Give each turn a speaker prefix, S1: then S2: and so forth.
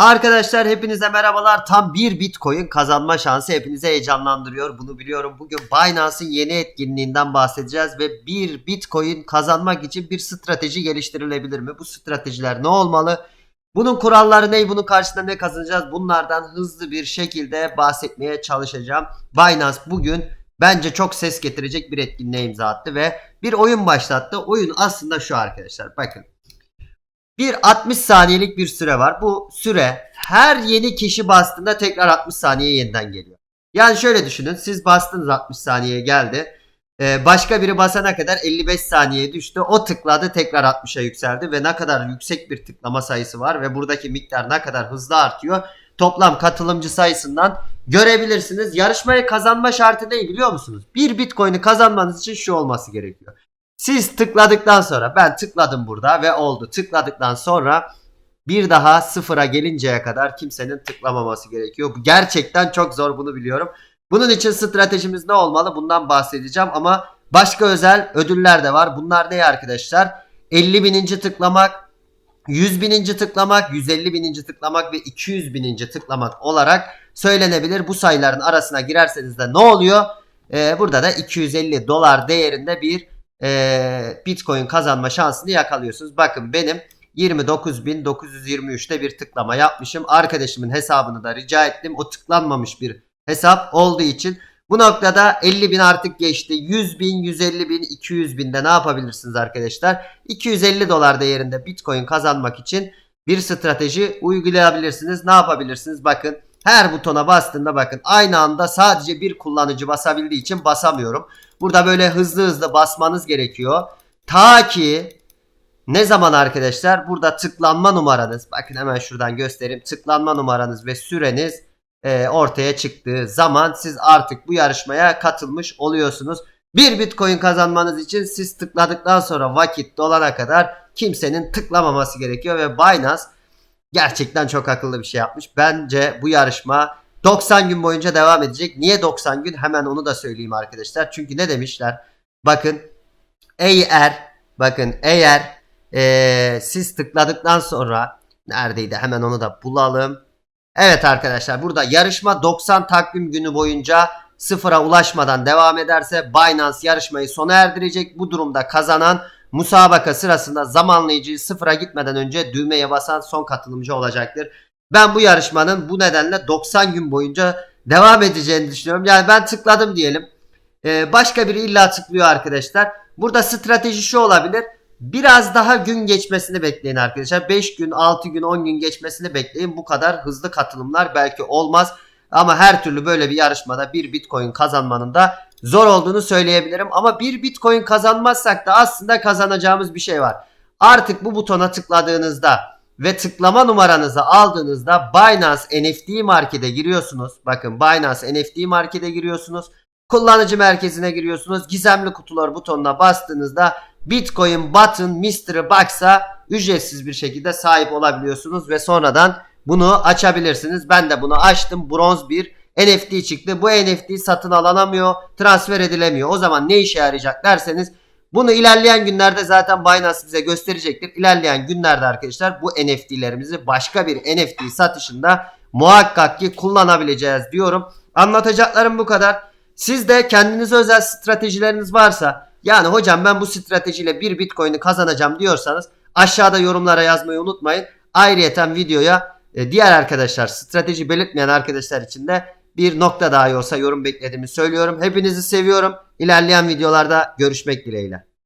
S1: Arkadaşlar hepinize merhabalar. Tam bir Bitcoin kazanma şansı hepinizi heyecanlandırıyor. Bunu biliyorum. Bugün Binance'ın yeni etkinliğinden bahsedeceğiz ve bir Bitcoin kazanmak için bir strateji geliştirilebilir mi? Bu stratejiler ne olmalı? Bunun kuralları ne? Bunun karşısında ne kazanacağız? Bunlardan hızlı bir şekilde bahsetmeye çalışacağım. Binance bugün bence çok ses getirecek bir etkinliğe imza attı ve bir oyun başlattı. Oyun aslında şu arkadaşlar. Bakın. Bir 60 saniyelik bir süre var. Bu süre her yeni kişi bastığında tekrar 60 saniye yeniden geliyor. Yani şöyle düşünün. Siz bastınız 60 saniyeye geldi. Ee, başka biri basana kadar 55 saniyeye düştü. O tıkladı tekrar 60'a yükseldi ve ne kadar yüksek bir tıklama sayısı var ve buradaki miktar ne kadar hızlı artıyor. Toplam katılımcı sayısından görebilirsiniz. Yarışmayı kazanma şartı ne biliyor musunuz? Bir bitcoin'i kazanmanız için şu olması gerekiyor. Siz tıkladıktan sonra ben tıkladım burada ve oldu. Tıkladıktan sonra bir daha sıfıra gelinceye kadar kimsenin tıklamaması gerekiyor. Gerçekten çok zor bunu biliyorum. Bunun için stratejimiz ne olmalı? Bundan bahsedeceğim ama başka özel ödüller de var. Bunlar ne arkadaşlar? 50 bininci tıklamak, 100 bininci tıklamak, 150 bininci tıklamak ve 200 bininci tıklamak olarak söylenebilir. Bu sayıların arasına girerseniz de ne oluyor? Ee, burada da 250 dolar değerinde bir e, Bitcoin kazanma şansını yakalıyorsunuz. Bakın benim 29.923'te bir tıklama yapmışım. Arkadaşımın hesabını da rica ettim. O tıklanmamış bir hesap olduğu için bu noktada 50 bin artık geçti. 100 bin, 150 bin, 200 binde ne yapabilirsiniz arkadaşlar? 250 dolar değerinde Bitcoin kazanmak için bir strateji uygulayabilirsiniz. Ne yapabilirsiniz? Bakın her butona bastığında bakın aynı anda sadece bir kullanıcı basabildiği için basamıyorum. Burada böyle hızlı hızlı basmanız gerekiyor. Ta ki ne zaman arkadaşlar? Burada tıklanma numaranız. Bakın hemen şuradan göstereyim. Tıklanma numaranız ve süreniz e, ortaya çıktığı zaman siz artık bu yarışmaya katılmış oluyorsunuz. Bir bitcoin kazanmanız için siz tıkladıktan sonra vakit dolana kadar kimsenin tıklamaması gerekiyor ve Binance gerçekten çok akıllı bir şey yapmış. Bence bu yarışma 90 gün boyunca devam edecek. Niye 90 gün? Hemen onu da söyleyeyim arkadaşlar. Çünkü ne demişler? Bakın eğer bakın eğer ee, siz tıkladıktan sonra neredeydi? Hemen onu da bulalım. Evet arkadaşlar burada yarışma 90 takvim günü boyunca sıfıra ulaşmadan devam ederse Binance yarışmayı sona erdirecek. Bu durumda kazanan musabaka sırasında zamanlayıcıyı sıfıra gitmeden önce düğmeye basan son katılımcı olacaktır. Ben bu yarışmanın bu nedenle 90 gün boyunca devam edeceğini düşünüyorum. Yani ben tıkladım diyelim. Ee, başka biri illa tıklıyor arkadaşlar. Burada strateji şu olabilir. Biraz daha gün geçmesini bekleyin arkadaşlar. 5 gün, 6 gün, 10 gün geçmesini bekleyin. Bu kadar hızlı katılımlar belki olmaz. Ama her türlü böyle bir yarışmada bir bitcoin kazanmanın da zor olduğunu söyleyebilirim. Ama bir bitcoin kazanmazsak da aslında kazanacağımız bir şey var. Artık bu butona tıkladığınızda ve tıklama numaranızı aldığınızda Binance NFT Market'e giriyorsunuz. Bakın Binance NFT Market'e giriyorsunuz. Kullanıcı merkezine giriyorsunuz. Gizemli kutular butonuna bastığınızda Bitcoin Button Mystery Box'a ücretsiz bir şekilde sahip olabiliyorsunuz ve sonradan bunu açabilirsiniz. Ben de bunu açtım. Bronz bir NFT çıktı. Bu NFT satın alınamıyor, transfer edilemiyor. O zaman ne işe yarayacak derseniz bunu ilerleyen günlerde zaten Binance bize gösterecektir. İlerleyen günlerde arkadaşlar bu NFT'lerimizi başka bir NFT satışında muhakkak ki kullanabileceğiz diyorum. Anlatacaklarım bu kadar. Siz de kendinize özel stratejileriniz varsa yani hocam ben bu stratejiyle bir bitcoin'i kazanacağım diyorsanız aşağıda yorumlara yazmayı unutmayın. Ayrıyeten videoya e, diğer arkadaşlar strateji belirtmeyen arkadaşlar için de bir nokta dahi olsa yorum beklediğimi söylüyorum. Hepinizi seviyorum. İlerleyen videolarda görüşmek dileğiyle.